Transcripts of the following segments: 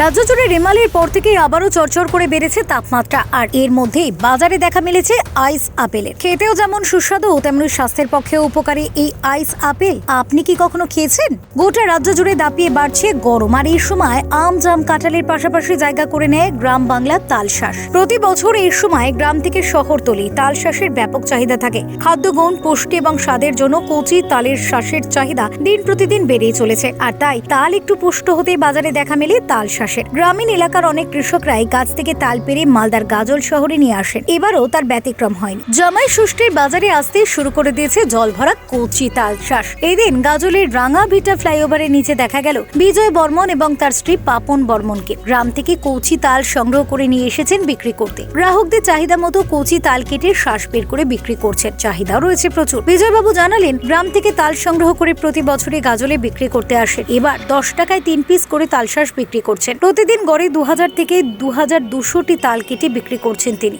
রাজ্য জুড়ে রেমালের পর থেকেই আবারও চরচর করে বেড়েছে তাপমাত্রা। আর এর মধ্যেই বাজারে দেখা মিলেছে আইস আপেলের খেতেও যেমন সুস্বাদু, তেমনি স্বাস্থ্যের পক্ষেও উপকারী। এই আইস আপেল আপনি কি কখনো খেয়েছেন? গোটা রাজ্য জুড়ে দাপিয়ে বাড়ছে গরম। আর এই সময় আম, জাম, কাঁঠালের পাশাপাশি জায়গা করে নেয় গ্রাম বাংলার তালশ্বাস প্রতি বছর এই সময় গ্রাম থেকে শহরতলি তালশ্বাসের ব্যাপক চাহিদা থাকে। খাদ্যগুণ পুষ্টি এবং স্বাদের জন্য কচি তালের শ্বাসের চাহিদা দিন প্রতিদিন বেড়েই চলেছে। আর তাই তাল একটু পুষ্ট হতেই বাজারে দেখা মেলে তাল শ্বাসের গ্রামীণ এলাকার অনেক কৃষকরাই গাছ থেকে তাল পেরে মালদার গাজল শহরে নিয়ে আসেন। এবারও তার ব্যতিক্রম হয়নি। জামাই ষষ্ঠীর বাজারে আসতে শুরু করে দিয়েছে জল ভরা কচি তাল শ্বাস এদিন গাজলের রাঙা ভিটা ফ্লাইওভারের নিচে দেখা গেল বিজয় বর্মন এবং তার স্ত্রী পাপন বর্মনকে। গ্রাম থেকে কচি তাল সংগ্রহ করে নিয়ে এসেছেন বিক্রি করতে। গ্রাহকদের চাহিদা মতো কচি তাল কেটে শ্বাস বের করে বিক্রি করছেন। চাহিদাও রয়েছে প্রচুর। বিজয়বাবু জানালেন, গ্রাম থেকে তাল সংগ্রহ করে প্রতি বছরে গাজলে বিক্রি করতে আসেন। এবার দশ টাকায় তিন পিস করে তাল তালশ্বাস বিক্রি করছেন। প্রতিদিন গড়ে দু হাজার থেকে দু হাজার দুশোটি তাল কেটে বিক্রি করছেন তিনি।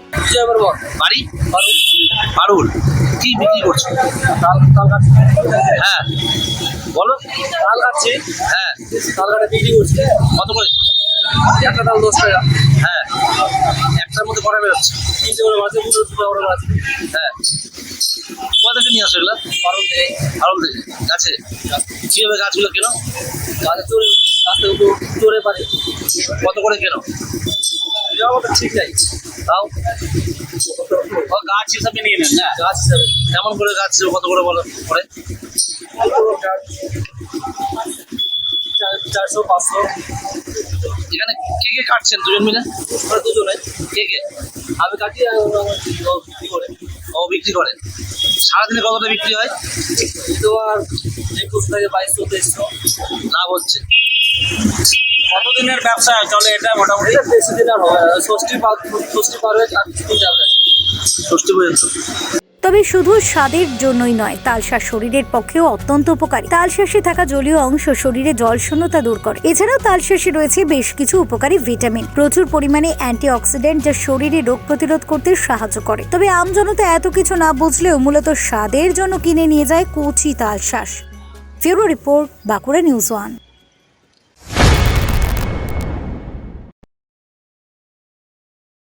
পারুল কি বিক্রি করছ? তাল তাল গাছ হ্যাঁ। বলো। তাল গাছে হ্যাঁ। তাল গাছে বিক্রি করছে। কত করে? একটা তাল দশ টাকা। হ্যাঁ। একটার মধ্যে কটা বেরোচ্ছে? তিনটে করে করে হ্যাঁ। নিয়ে আসো এগুলো। কারণ থেকে পারুল থেকে। গাছে। কীভাবে গাছগুলো কেন? গাছে চড়ে রাস্তায় উঠে চড়ে পারে। কত করে কেন? তো ঠিক নাই। তাও? গাছ হিসাবে নিয়ে নেন না? গাছ হিসাবে। কেমন করে গাছ কত করে বলো? করে চারশো পাঁচশো। এখানে কে কে কাটছেন দুজন মিলে? আমরা দুজনে। কে কে? আমি কাটি আর ওরা আমার বিক্রি করে। ও বিক্রি করে। সারাদিনে কতটা বিক্রি হয়? তো আর একুশ থেকে বাইশশো তেইশশো লাভ হচ্ছে। কতদিনের ব্যবসা চলে এটা মোটামুটি? বেশি দিন আর হবে ষষ্ঠী পার ষষ্ঠী পার হয়ে আর যাবে। ষষ্ঠী পর্যন্ত। তবে শুধু স্বাদের জন্যই নয় তালশাস শরীরের পক্ষেও অত্যন্ত উপকারী। তালশাসে থাকা জলীয় অংশ শরীরে জল শূন্যতা দূর করে। এছাড়াও তালশাসে রয়েছে বেশ কিছু উপকারী ভিটামিন। প্রচুর পরিমাণে অ্যান্টিঅক্সিডেন্ট যা শরীরে রোগ প্রতিরোধ করতে সাহায্য করে। তবে আমজনতা এত কিছু না বুঝলেও মূলত স্বাদের জন্য কিনে নিয়ে যায় কচি তালশাস। Bureau report, Bankura news one.